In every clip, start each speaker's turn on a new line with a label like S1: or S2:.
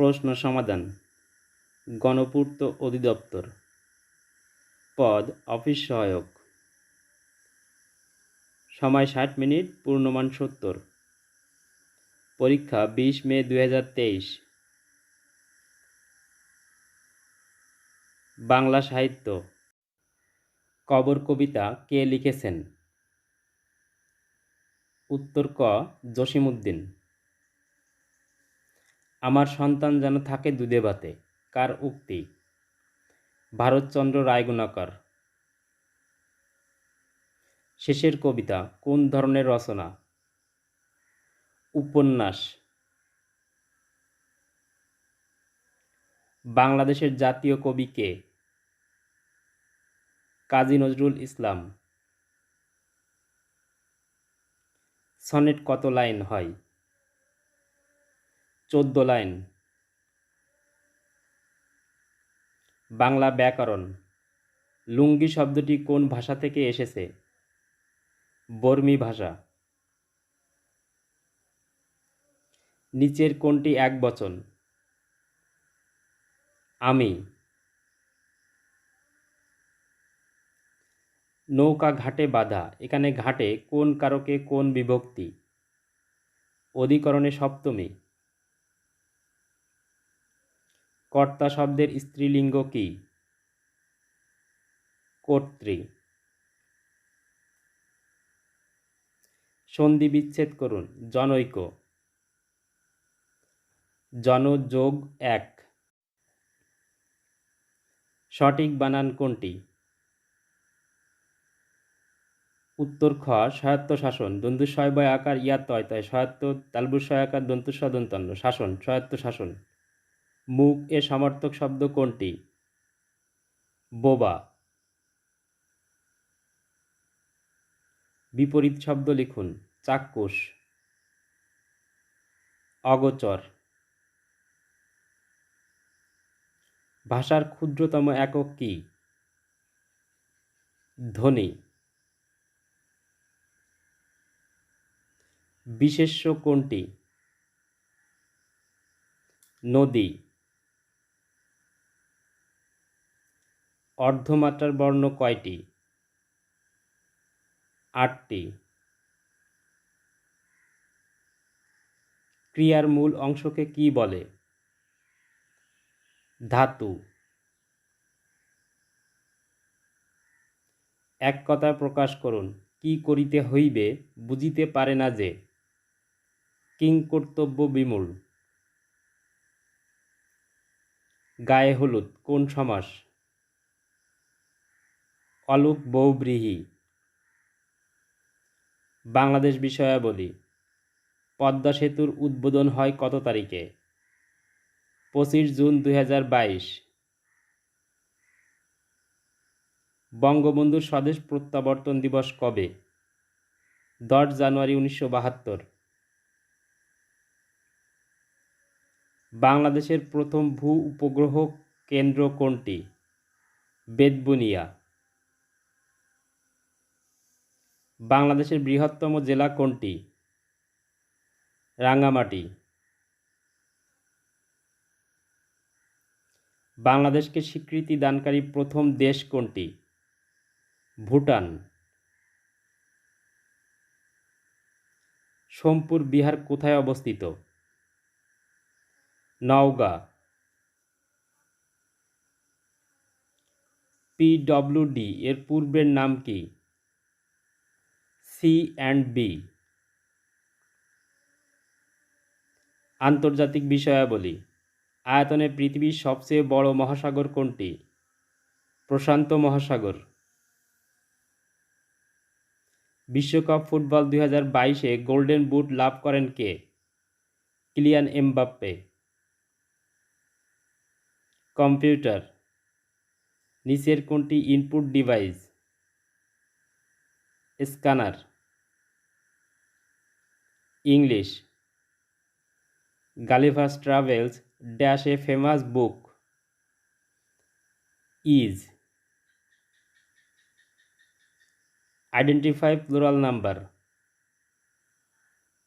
S1: প্রশ্ন সমাধান গণপূর্ত অধিদপ্তর পদ অফিস সহায়ক সময় ষাট মিনিট পূর্ণমান সত্তর পরীক্ষা বিশ মে দু বাংলা সাহিত্য কবর কবিতা কে লিখেছেন উত্তর ক জসিম উদ্দিন আমার সন্তান যেন থাকে দুধে ভাতে কার উক্তি ভারতচন্দ্র রায়গুণাকর শেষের কবিতা কোন ধরনের রচনা উপন্যাস বাংলাদেশের জাতীয় কবি কে কাজী নজরুল ইসলাম সনেট কত লাইন হয় চোদ্দ লাইন বাংলা ব্যাকরণ লুঙ্গি শব্দটি কোন ভাষা থেকে এসেছে বর্মী ভাষা নিচের কোনটি এক বচন আমি নৌকা ঘাটে বাধা এখানে ঘাটে কোন কারকে কোন বিভক্তি অধিকরণে সপ্তমী কর্তা শব্দের স্ত্রীলিঙ্গ কি কর্ত্রী সন্ধি বিচ্ছেদ করুন জনৈক জনযোগ এক সঠিক বানান কোনটি উত্তর খ স্বায়ত্ত শাসন দন্তুস্বয় বয় আকার ইয়াত্ত তয় তয় স্বায়ত্ত সয় আকার দন্তু সদন্তন্ন শাসন স্বায়ত্ত শাসন মুখ এ সমার্থক শব্দ কোনটি বোবা বিপরীত শব্দ লিখুন চাক্ষুষ অগোচর ভাষার ক্ষুদ্রতম একক কি ধ্বনি বিশেষ্য কোনটি নদী অর্ধমাত্রার বর্ণ কয়টি আটটি ক্রিয়ার মূল অংশকে কি বলে ধাতু এক কথা প্রকাশ করুন কি করিতে হইবে বুঝিতে পারে না যে কিং কর্তব্য বিমূল গায়ে হলুদ কোন সমাস অলুক বৌব্রীহি বাংলাদেশ বিষয়াবলী পদ্মা সেতুর উদ্বোধন হয় কত তারিখে পঁচিশ জুন দুই বঙ্গবন্ধুর স্বদেশ প্রত্যাবর্তন দিবস কবে দশ জানুয়ারি উনিশশো বাহাত্তর বাংলাদেশের প্রথম ভূ উপগ্রহ কেন্দ্র কোনটি বেদবুনিয়া বাংলাদেশের বৃহত্তম জেলা কোনটি রাঙ্গামাটি বাংলাদেশকে স্বীকৃতি দানকারী প্রথম দেশ কোনটি ভুটান সোমপুর বিহার কোথায় অবস্থিত নওগাঁ পিডব্লিউডি এর পূর্বের নাম কি সি অ্যান্ড বি আন্তর্জাতিক বিষয়াবলী আয়তনে পৃথিবীর সবচেয়ে বড় মহাসাগর কোনটি প্রশান্ত মহাসাগর বিশ্বকাপ ফুটবল দুই হাজার বাইশে গোল্ডেন বুট লাভ করেন কে কিলিয়ান এমবাপ্পে কম্পিউটার নিচের কোনটি input device scanner English. Gulliver's Travels - a famous book. Is. Identify plural number.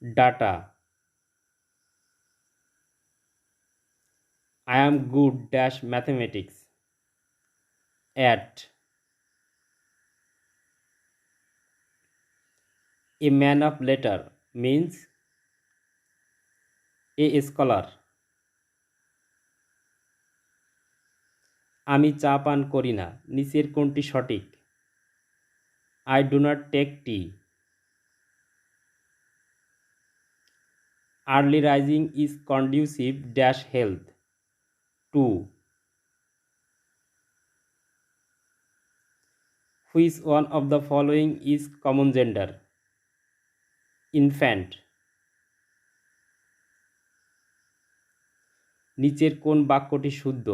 S1: Data. I am good - mathematics. At. A man of letter. means a scholar আমি চা পান করি না নিচের কোনটি সঠিক I do not take tea early rising is conducive dash health to which one of the following is common gender infant নিচের কোন বাক্যটি শুদ্ধ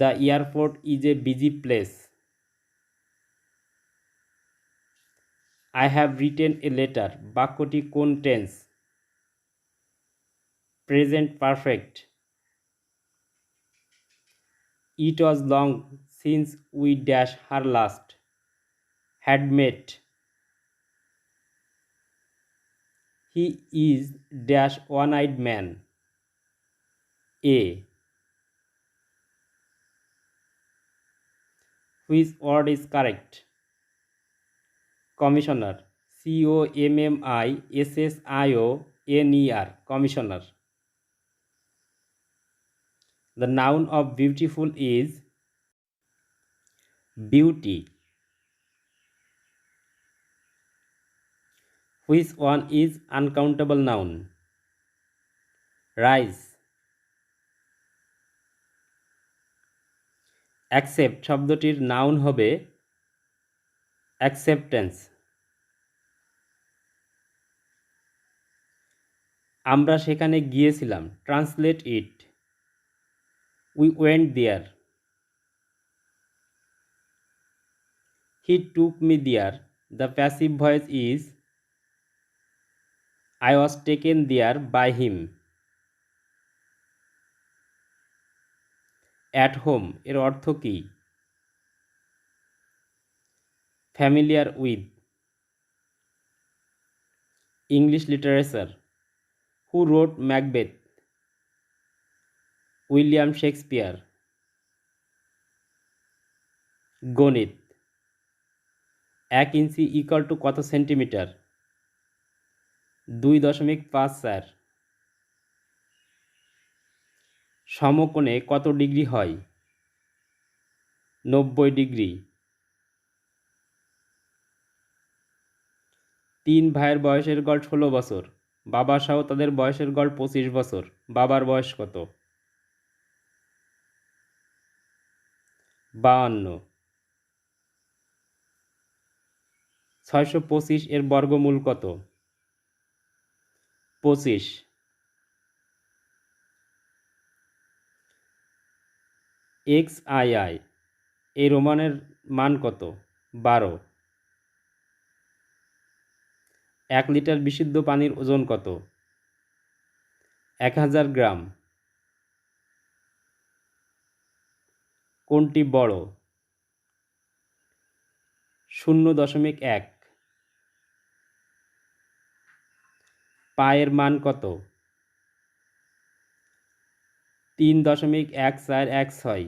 S1: the airport is a busy place I have written a letter বাক্যটি কোন tense present perfect it was long since we dash her last had made met He is dash one-eyed man. A. Which word is correct? Commissioner. C-O-M-M-I-S-S-I-O-N-E-R. Commissioner. The noun of beautiful is beauty. Which one is uncountable noun rice accept শব্দটির noun হবে acceptance আমরা সেখানে গিয়েছিলাম translate it we went there he took me there the passive voice is I was taken there by him at home এর অর্থ কী familiar with English literature who wrote Macbeth William Shakespeare গণিত এক inch equal to কত centimetre দুই দশমিক পাঁচ চার সমকোণে কত ডিগ্রি হয় নব্বই ডিগ্রি তিন ভাইয়ের বয়সের গড় ষোলো বছর বাবা সহ তাদের বয়সের গড় পঁচিশ বছর বাবার বয়স কত বাহান্ন ছয়শো পঁচিশ এর বর্গমূল কত পঁচিশ এক্স আই আই এই রোমানের মান কত বারো এক লিটার বিশুদ্ধ পানির ওজন কত এক হাজার গ্রাম কোনটি বড় শূন্য দশমিক এক পায়ের মান কত তিন দশমিক এক চার এক ছয়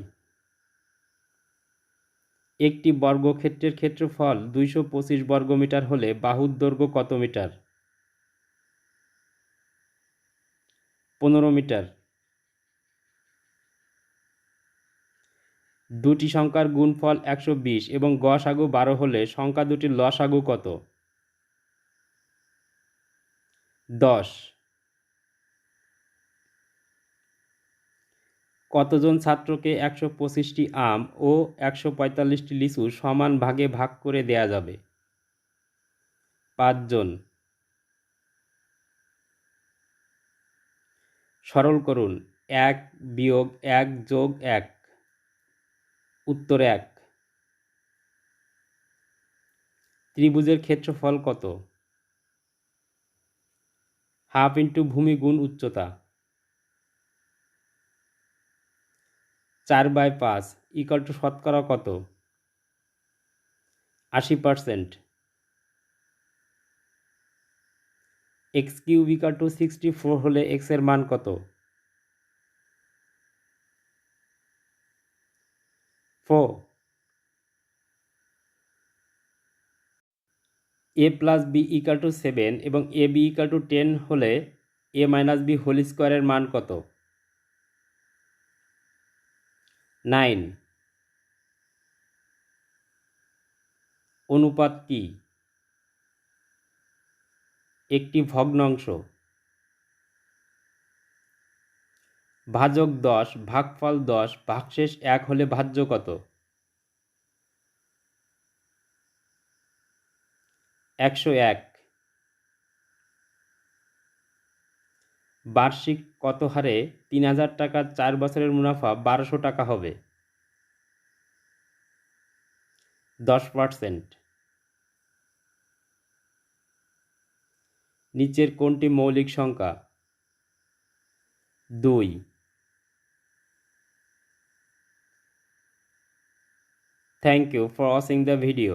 S1: একটি বর্গক্ষেত্রের ক্ষেত্রফল দুইশো পঁচিশ বর্গমিটার হলে বাহুর দৈর্ঘ্য কত মিটার পনেরো মিটার দুটি সংখ্যার গুণফল একশো বিশ এবং সাগু বারো হলে সংখ্যা দুটির আগু কত দশ কতজন ছাত্রকে একশো পঁচিশটি আম ও একশো পঁয়তাল্লিশটি লিচু সমান ভাগে ভাগ করে দেয়া যাবে পাঁচজন সরল করুন এক বিয়োগ এক যোগ এক উত্তর এক ত্রিভুজের ক্ষেত্রফল কত হাফ ইন্টু ভূমি গুণ উচ্চতা চার বাই পাঁচ ইকাল টু শতকরা কত আশি percent X cube equal to sixty four হলে এক্সের মান কত four A plus B equal to seven এবং A B equal to ten হলে এ মাইনাস বি হোল স্কোয়ারের মান কত নাইন অনুপাত কি একটি ভগ্নাংশ ভাজক দশ ভাগফল দশ ভাগশেষ এক হলে ভাজ্য কত একশো এক বার্ষিক কত হারে তিন হাজার টাকা চার বছরের মুনাফা বারোশো টাকা হবে দশ পার্সেন্ট নিচের কোনটি মৌলিক সংখ্যা দুই thank you for watching the video